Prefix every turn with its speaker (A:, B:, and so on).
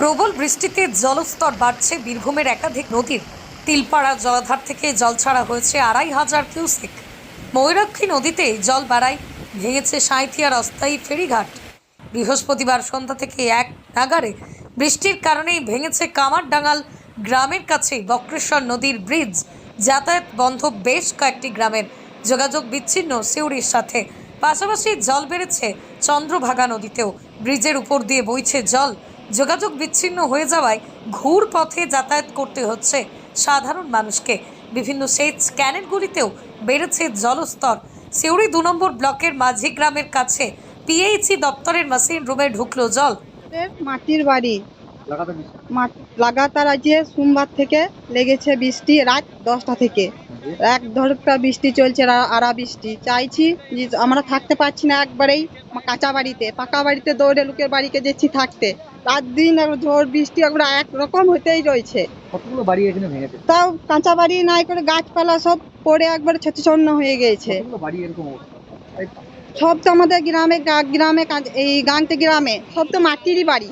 A: প্রবল বৃষ্টিতে জলস্তর বাড়ছে বীরভূমের একাধিক নদীর। তিলপাড়া জলাধার থেকে জল ছাড়া হয়েছে আড়াই হাজার কিউসেক। ময়ূরাক্ষী নদীতে জল বাড়ায়, ভেঙেছে সাঁইথিয়ার অস্থায়ী ফেরিঘাট। বৃহস্পতিবার সন্ধ্যা থেকে এক নাগারে বৃষ্টির কারণেই ভেঙেছে কামারডাঙ্গাল গ্রামের কাছে বক্রেশ্বর নদীর ব্রিজ। যাতায়াত বন্ধ বেশ কয়েকটি গ্রামের। যোগাযোগ বিচ্ছিন্ন সিউড়ির সাথে। পাশাপাশি জল বেড়েছে চন্দ্রভাগা নদীতেও। ব্রিজের উপর দিয়ে বইছে জল। যোগাযোগ বিচ্ছিন্ন হয়ে যাওয়ায় ঘুর পথে যাতায়াত করতে হচ্ছে সাধারণ মানুষকে। বিভিন্ন সেচ ক্যানেলগুলিতেও বেড়েছে জলস্তর। সিউড়ি দু নম্বর ব্লকের মাঝি গ্রামের কাছে পিএইচি দপ্তরের মেশিন রুমে ঢুকলো জল।
B: মাটির বাড়ি।
C: লাগাতার
B: লাগাতার আজকে সোমবার থেকে লেগেছে বৃষ্টি রাত দশটা থেকে। এক ধরকা বৃষ্টি চলছে রা- আড়া বৃষ্টি। চাইছি যে আমরা থাকতে পারছি না একবারেই কাঁচা বাড়িতে পাকা বাড়িতে দৌড়ে লোকের বাড়িতে যাচ্ছি থাকতে। রাত দিন ঝড় বৃষ্টি একবার একরকম হতেই রয়েছে।
C: কতগুলো বাড়ি এখানে ভেঙেছে
B: তাও কাঁচা বাড়ি নাই করে গাছপালা সব পড়ে একবার ছন্ন হয়ে গিয়েছে।
C: বাড়ি এরকম
B: সব তো আমাদের গ্রামে গ্রামে এই গাংতে গ্রামে সব তো মাটিরই বাড়ি।